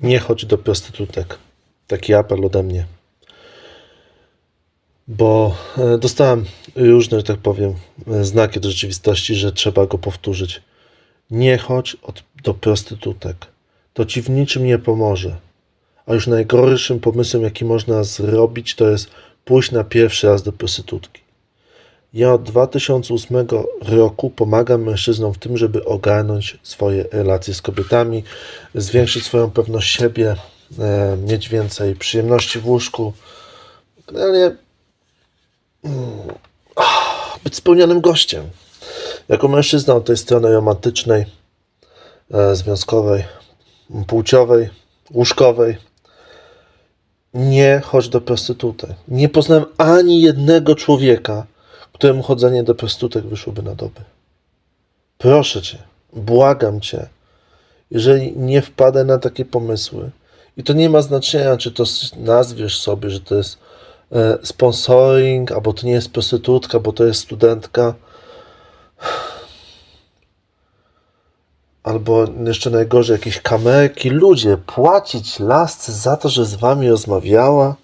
Nie chodź do prostytutek. Taki apel ode mnie. Bo e, dostałem różne, że tak powiem, e, znaki do rzeczywistości, że trzeba go powtórzyć. Nie chodź od, do prostytutek. To ci w niczym nie pomoże. A już najgorszym pomysłem, jaki można zrobić, to jest pójść na pierwszy raz do prostytutki. Ja od 2008 roku pomagam mężczyznom w tym, żeby ogarnąć swoje relacje z kobietami, zwiększyć swoją pewność siebie, e, mieć więcej przyjemności w łóżku, generalnie mm, ah, być spełnionym gościem. Jako mężczyzna od tej strony romantycznej, e, związkowej, płciowej, łóżkowej, nie chodź do prostytutek. Nie poznałem ani jednego człowieka, któremu chodzenie do prostytutek wyszłoby na dobę. Proszę cię, błagam cię, jeżeli nie wpadę na takie pomysły, i to nie ma znaczenia, czy to nazwiesz sobie, że to jest e, sponsoring, albo to nie jest prostytutka, bo to jest studentka, albo jeszcze najgorzej jakieś kamerki. Ludzie, płacić lasce za to, że z wami rozmawiała,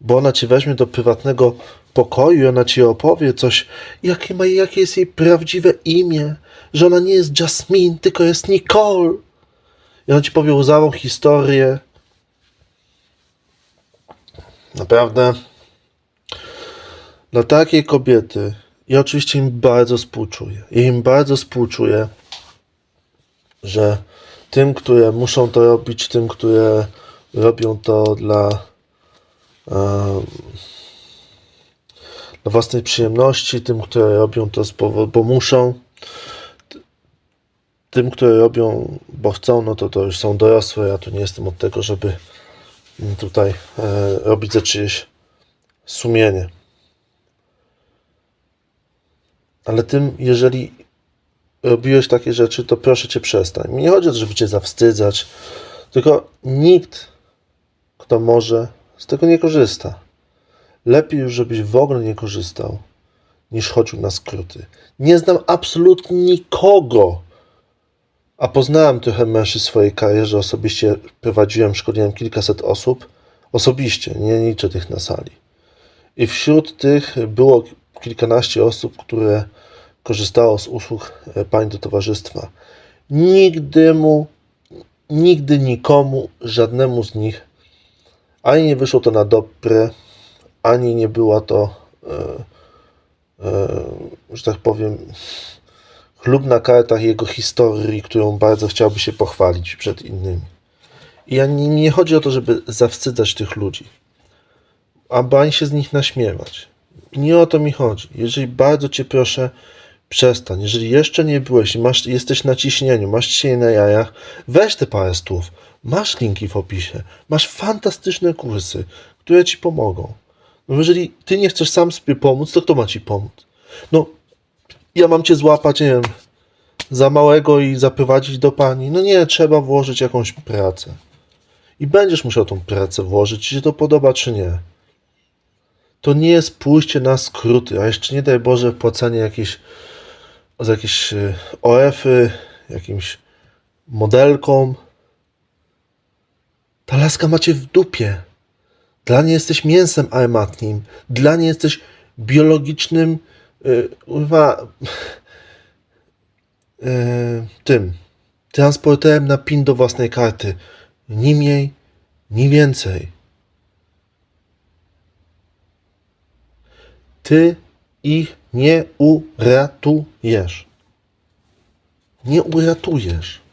bo ona cię weźmie do prywatnego pokoju i ona ci opowie coś, jakie, ma, jakie jest jej prawdziwe imię, że ona nie jest Jasmine, tylko jest Nicole. I ona ci powie łzawą historię. Naprawdę. Dla takiej kobiety, ja oczywiście im bardzo współczuję. Ja im bardzo współczuję, że tym, które muszą to robić, tym, które robią to dla, em, dla własnej przyjemności, tym, które robią to z powodu, bo muszą, tym, które robią, bo chcą, no to to już są dorosłe. Ja tu nie jestem od tego, żeby mm, tutaj e, robić za czyjeś sumienie. Ale tym, jeżeli robiłeś takie rzeczy, to proszę cię przestań. Mi nie chodzi o to, żeby cię zawstydzać, tylko nikt, kto może, z tego nie korzysta. Lepiej już, żebyś w ogóle nie korzystał, niż chodził na skróty. Nie znam absolutnie nikogo, a poznałem trochę mężczyzn w swojej karierze, osobiście prowadziłem, szkoliłem kilkaset osób, osobiście, nie liczę tych na sali. I wśród tych było kilkanaście osób, które korzystało z usług e, pań do towarzystwa. Nigdy mu, nigdy nikomu, żadnemu z nich ani nie wyszło to na dobre, ani nie była to, e, e, że tak powiem, chlub na kartach jego historii, którą bardzo chciałby się pochwalić przed innymi. I ja nie, chodzi o to, żeby zawstydzać tych ludzi, albo ani się z nich naśmiewać. Nie o to mi chodzi. Jeżeli bardzo cię proszę, przestań. Jeżeli jeszcze nie byłeś masz, jesteś na ciśnieniu, masz ciśnienie na jajach, weź te parę stów. Masz linki w opisie. Masz fantastyczne kursy, które ci pomogą. No jeżeli ty nie chcesz sam sobie pomóc, to kto ma ci pomóc? No, ja mam cię złapać, nie wiem, za małego i zaprowadzić do pani. No nie, trzeba włożyć jakąś pracę. I będziesz musiał tą pracę włożyć, czy się to podoba, czy nie. To nie jest pójście na skróty, a jeszcze nie daj Boże płacenie jakieś za jakieś y, OF-y, jakimś modelkom. Ta laska macie w dupie. Dla niej jesteś mięsem armatnim. Dla niej jesteś biologicznym y, kurwa, y, tym transporterem na pin do własnej karty. Ni mniej, ni więcej. Ty ich nie uratujesz. Nie uratujesz.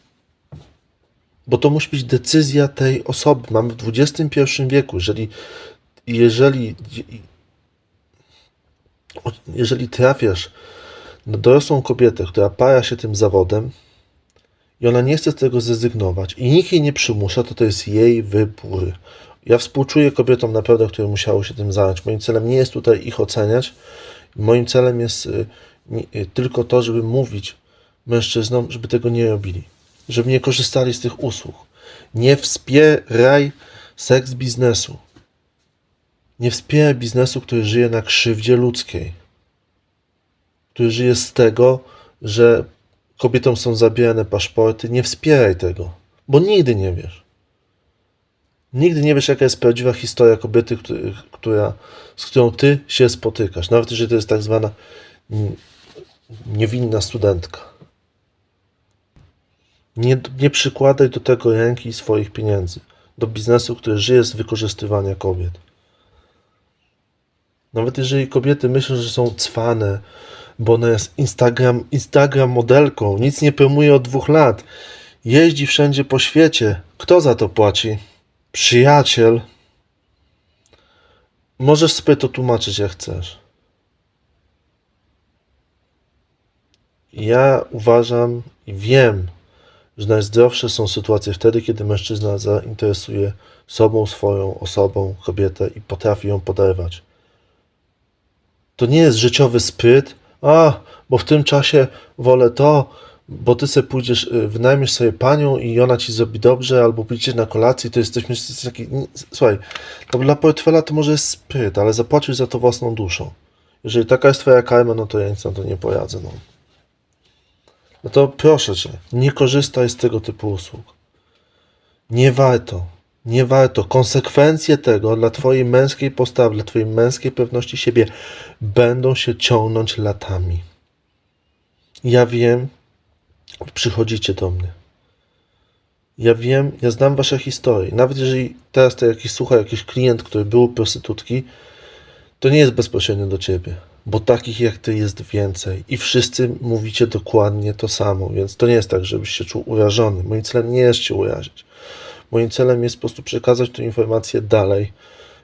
Bo to musi być decyzja tej osoby. Mamy w XXI wieku. Jeżeli, jeżeli, jeżeli trafiasz na dorosłą kobietę, która para się tym zawodem i ona nie chce z tego zrezygnować i nikt jej nie przymusza, to to jest jej wybór. Ja współczuję kobietom naprawdę, które musiały się tym zająć. Moim celem nie jest tutaj ich oceniać. Moim celem jest y, y, tylko to, żeby mówić mężczyznom, żeby tego nie robili. Żeby nie korzystali z tych usług. Nie wspieraj seks biznesu. Nie wspieraj biznesu, który żyje na krzywdzie ludzkiej. Który żyje z tego, że kobietom są zabierane paszporty. Nie wspieraj tego, bo nigdy nie wiesz. Nigdy nie wiesz, jaka jest prawdziwa historia kobiety, która, z którą ty się spotykasz. Nawet jeżeli to jest tak zwana niewinna studentka. Nie, nie przykładaj do tego ręki i swoich pieniędzy. Do biznesu, który żyje z wykorzystywania kobiet. Nawet jeżeli kobiety myślą, że są cwane, bo ona jest Instagram, Instagram modelką, nic nie promuje od dwóch lat, jeździ wszędzie po świecie. Kto za to płaci? Przyjaciel. Możesz sobie to tłumaczyć jak chcesz. Ja uważam i wiem, że najzdrowsze są sytuacje wtedy, kiedy mężczyzna zainteresuje sobą, swoją osobą, kobietę i potrafi ją poderwać. To nie jest życiowy spryt, a, bo w tym czasie wolę to, bo ty sobie pójdziesz, y, wynajmiesz sobie panią i ona ci zrobi dobrze, albo pójdziecie na kolację, to jesteśmy taki... Słuchaj, to dla portfela to może jest spryt, ale zapłacisz za to własną duszą. Jeżeli taka jest twoja karma, no to ja nic na to nie poradzę, no. No to proszę cię, nie korzystaj z tego typu usług. Nie warto. Nie warto. Konsekwencje tego dla twojej męskiej postawy, dla twojej męskiej pewności siebie będą się ciągnąć latami. Ja wiem, przychodzicie do mnie. Ja wiem, ja znam wasze historie. Nawet jeżeli teraz to jakiś słucha jakiś klient, który był prostytutki, to nie jest bezpośrednio do ciebie, bo takich jak ty jest więcej i wszyscy mówicie dokładnie to samo, więc to nie jest tak, żebyś się czuł urażony. Moim celem nie jest cię urazić. Moim celem jest po prostu przekazać tę informację dalej,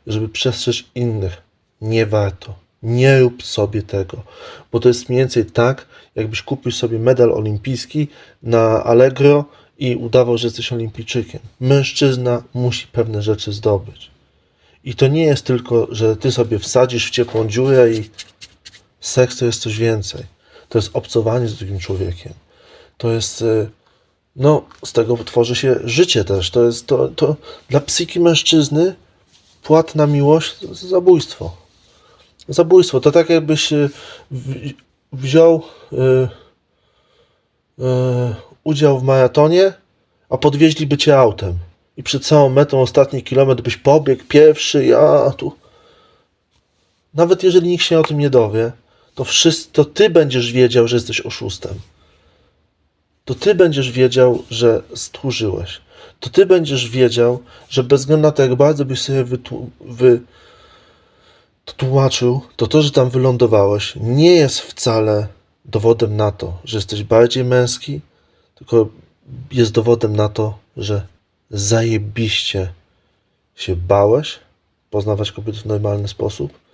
żeby przestrzec innych. Nie warto. Nie rób sobie tego, bo to jest mniej więcej tak, jakbyś kupił sobie medal olimpijski na Allegro i udawał, że jesteś olimpijczykiem. Mężczyzna musi pewne rzeczy zdobyć. I to nie jest tylko, że ty sobie wsadzisz w ciepłą dziurę i seks to jest coś więcej. To jest obcowanie z drugim człowiekiem. To jest, y, no, z tego tworzy się życie też. To jest, to, to dla psychiki mężczyzny płatna miłość zabójstwo. Zabójstwo. To tak jakbyś y, wziął y, y, udział w maratonie, a podwieźliby cię autem. I przed całą metą ostatni kilometr byś pobiegł pierwszy, ja tu. Nawet jeżeli nikt się o tym nie dowie, to, wszyscy, to ty będziesz wiedział, że jesteś oszustem. To ty będziesz wiedział, że stłużyłeś. To ty będziesz wiedział, że bez względu na to, jak bardzo byś sobie wytłu- wy, tłumaczył, to to, że tam wylądowałeś, nie jest wcale dowodem na to, że jesteś bardziej męski, tylko jest dowodem na to, że zajebiście się bałeś poznawać kobiety w normalny sposób,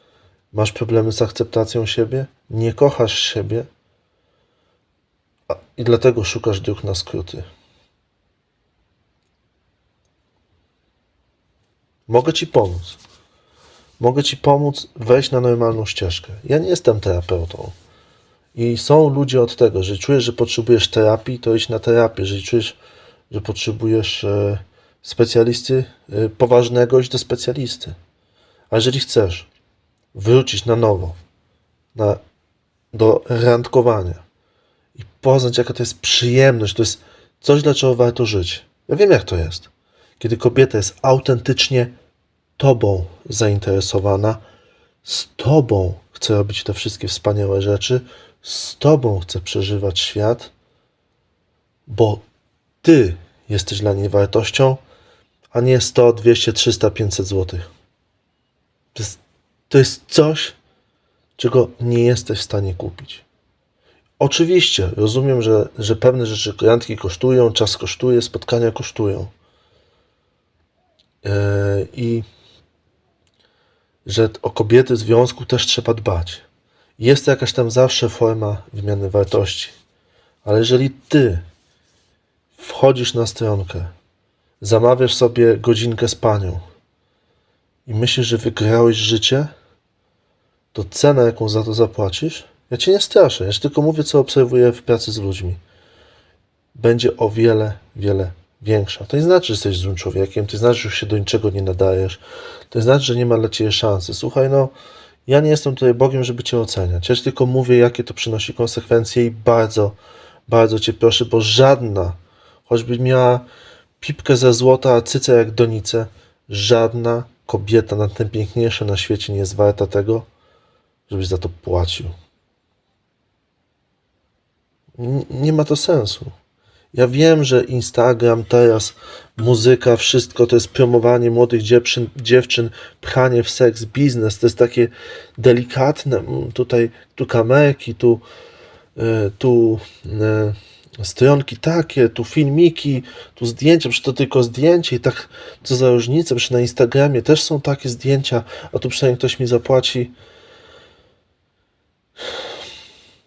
masz problemy z akceptacją siebie, nie kochasz siebie i dlatego szukasz dróg na skróty. Mogę ci pomóc. Mogę ci pomóc wejść na normalną ścieżkę. Ja nie jestem terapeutą. I są ludzie od tego, jeżeli czujesz, że potrzebujesz terapii, to idź na terapię. Jeżeli czujesz, że potrzebujesz e, specjalisty e, poważnego, idź do specjalisty. A jeżeli chcesz wrócić na nowo na, do randkowania i poznać, jaka to jest przyjemność, to jest coś, dlaczego warto żyć. Ja wiem, jak to jest. Kiedy kobieta jest autentycznie Tobą zainteresowana, z Tobą chce robić te wszystkie wspaniałe rzeczy, z Tobą chce przeżywać świat, bo Ty jesteś dla niej wartością, a nie 100, 200, 300, 500 zł. To jest, to jest coś, czego nie jesteś w stanie kupić. Oczywiście, rozumiem, że, że pewne rzeczy randki kosztują, czas kosztuje, spotkania kosztują. Yy, I że o kobiety związku też trzeba dbać. Jest to jakaś tam zawsze forma wymiany wartości. Ale jeżeli ty wchodzisz na stronkę, zamawiasz sobie godzinkę z panią i myślisz, że wygrałeś życie, to cena, jaką za to zapłacisz, ja cię nie straszę, ja ci tylko mówię, co obserwuję w pracy z ludźmi, będzie o wiele, wiele większa. To nie znaczy, że jesteś złym człowiekiem, to nie znaczy, że już się do niczego nie nadajesz, to nie znaczy, że nie ma dla ciebie szansy. Słuchaj, no, ja nie jestem tutaj Bogiem, żeby cię oceniać. Ja ci tylko mówię, jakie to przynosi konsekwencje i bardzo, bardzo cię proszę, bo żadna, choćby miała pipkę ze złota, a cycę jak donice, żadna kobieta, na tym na świecie, nie jest warta tego, żebyś za to płacił. Nie ma to sensu. Ja wiem, że Instagram teraz, muzyka, wszystko to jest promowanie młodych dziewczyn, dziewczyn pchanie w seks, biznes. To jest takie delikatne. mm, Tutaj, tu kamerki, tu, e, tu e, stronki takie, tu filmiki, tu zdjęcia. Przecież to tylko zdjęcie i tak, co za różnica. Przecież na Instagramie też są takie zdjęcia, a tu przynajmniej ktoś mi zapłaci.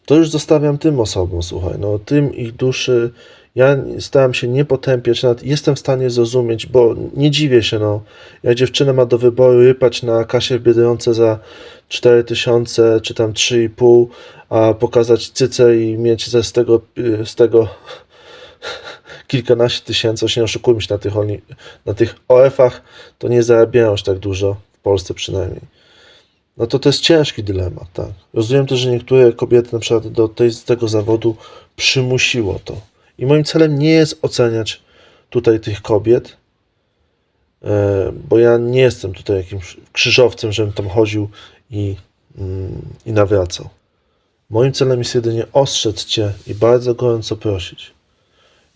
To już zostawiam tym osobom, słuchaj, no tym ich duszy. Ja staram się nie potępiać, nawet jestem w stanie zrozumieć, bo nie dziwię się, no. Jak dziewczyna ma do wyboru rypać na kasie w za 4000 czy tam 3,5, a pokazać cycę i mieć ze z tego, z tego kilkanaście tysięcy, się nie oszukujmy się na tych, na tych OF-ach, to nie zarabiają aż tak dużo, w Polsce przynajmniej. No to to jest ciężki dylemat, tak. Rozumiem też, że niektóre kobiety na przykład do tej, tego zawodu przymusiło to. I moim celem nie jest oceniać tutaj tych kobiet, e, bo ja nie jestem tutaj jakimś krzyżowcem, żebym tam chodził i, mm, i nawracał. Moim celem jest jedynie ostrzec Cię i bardzo gorąco prosić.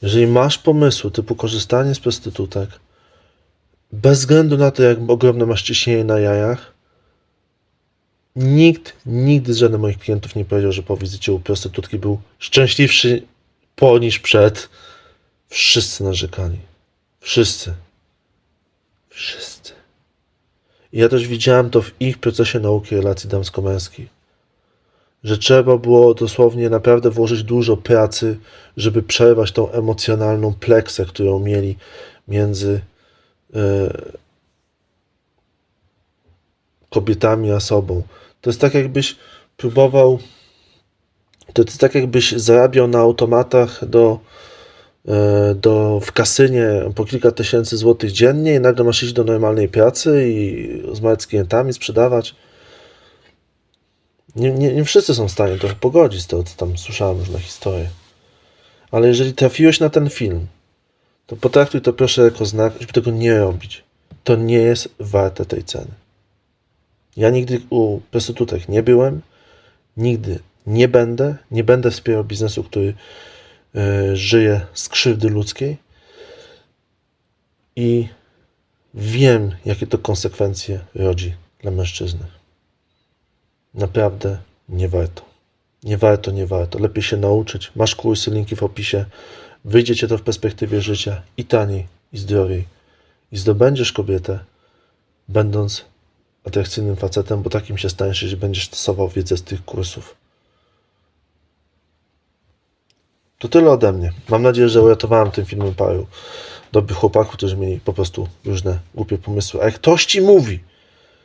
Jeżeli masz pomysły typu korzystanie z prostytutek, bez względu na to, jak ogromne masz ciśnienie na jajach, Nikt, nigdy z żadnym moich klientów nie powiedział, że po wizycie u prostytutki był szczęśliwszy po niż przed. Wszyscy narzekali. Wszyscy. Wszyscy. I ja też widziałem to w ich procesie nauki relacji damsko-męskich. Że trzeba było dosłownie naprawdę włożyć dużo pracy, żeby przerwać tą emocjonalną pleksę, którą mieli między e, kobietami a sobą. To jest tak, jakbyś próbował. To jest tak, jakbyś zarabiał na automatach do, e, do, w kasynie po kilka tysięcy złotych dziennie i nagle masz iść do normalnej pracy i rozmawiać z klientami, sprzedawać. Nie, nie, nie wszyscy są w stanie to pogodzić z tego, co tam słyszałem różne historie. Ale jeżeli trafiłeś na ten film, to potraktuj to proszę jako znak, żeby tego nie robić. To nie jest warte tej ceny. Ja nigdy u prostytutek nie byłem, nigdy nie będę, nie będę wspierał biznesu, który e, żyje z krzywdy ludzkiej i wiem, jakie to konsekwencje rodzi dla mężczyzny. Naprawdę nie warto. Nie warto, nie warto. Lepiej się nauczyć. Masz kursy, linki w opisie. Wyjdzie cię to w perspektywie życia i taniej, i zdrowiej. I zdobędziesz kobietę, będąc atrakcyjnym facetem, bo takim się staniesz, jeśli będziesz stosował wiedzę z tych kursów. To tyle ode mnie. Mam nadzieję, że uratowałem tym filmem paru dobrych chłopaków, którzy mieli po prostu różne głupie pomysły. A jak ktoś ci mówi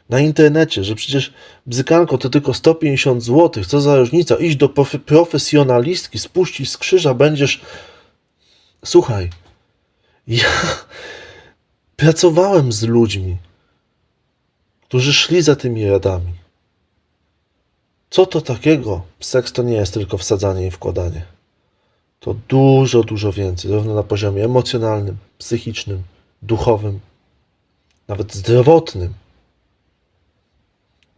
na internecie, że przecież bzykanko to tylko 150 zł, co za różnica, iść do profe- profesjonalistki, spuścić z krzyża, będziesz... Słuchaj, ja pracowałem z ludźmi, którzy szli za tymi radami. Co to takiego? Seks to nie jest tylko wsadzanie i wkładanie. To dużo, dużo więcej, zarówno na poziomie emocjonalnym, psychicznym, duchowym, nawet zdrowotnym.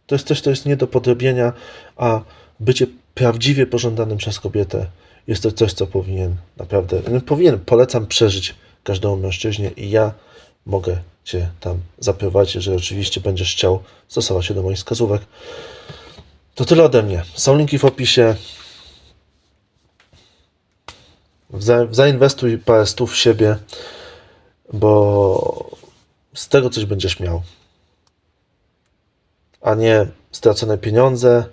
To jest coś, co jest nie do podrobienia, a bycie prawdziwie pożądanym przez kobietę jest to coś, co powinien naprawdę, powinien, polecam przeżyć każdemu mężczyźnie i ja mogę Cię tam zaprowadzić, jeżeli oczywiście będziesz chciał stosować się do moich wskazówek. To tyle ode mnie. Są linki w opisie. Za, zainwestuj parę stów w siebie, bo z tego coś będziesz miał. A nie stracone pieniądze,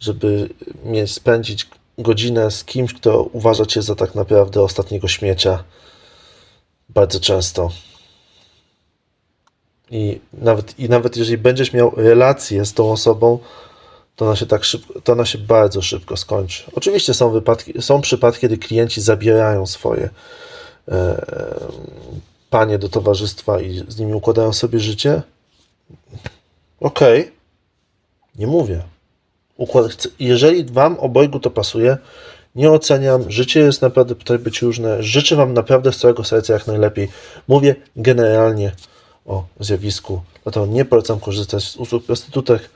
żeby mieć spędzić godzinę z kimś, kto uważa cię za tak naprawdę ostatniego śmiecia. Bardzo często. I nawet, I nawet jeżeli będziesz miał relację z tą osobą, to ona się tak szybko, to ona się bardzo szybko skończy. Oczywiście są wypadki, są przypadki, kiedy klienci zabierają swoje e, panie do towarzystwa i z nimi układają sobie życie. Okej, nie mówię. Układ, jeżeli Wam obojgu to pasuje, nie oceniam. Życie jest naprawdę potrafi być różne. Życzę Wam naprawdę z całego serca jak najlepiej. Mówię generalnie o zjawisku. Dlatego nie polecam korzystać z usług prostytutek.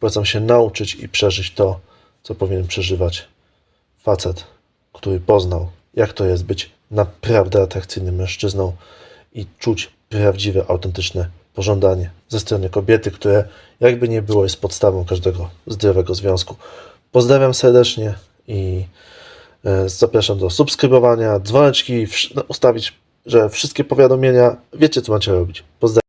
Polecam się nauczyć i przeżyć to, co powinien przeżywać facet, który poznał, jak to jest być naprawdę atrakcyjnym mężczyzną i czuć prawdziwe, autentyczne pożądanie ze strony kobiety, które jakby nie było jest podstawą każdego zdrowego związku. Pozdrawiam serdecznie i e, zapraszam do subskrybowania, dzwoneczki, no, ustawić, że wszystkie powiadomienia wiecie, co macie robić. Pozdrawiam.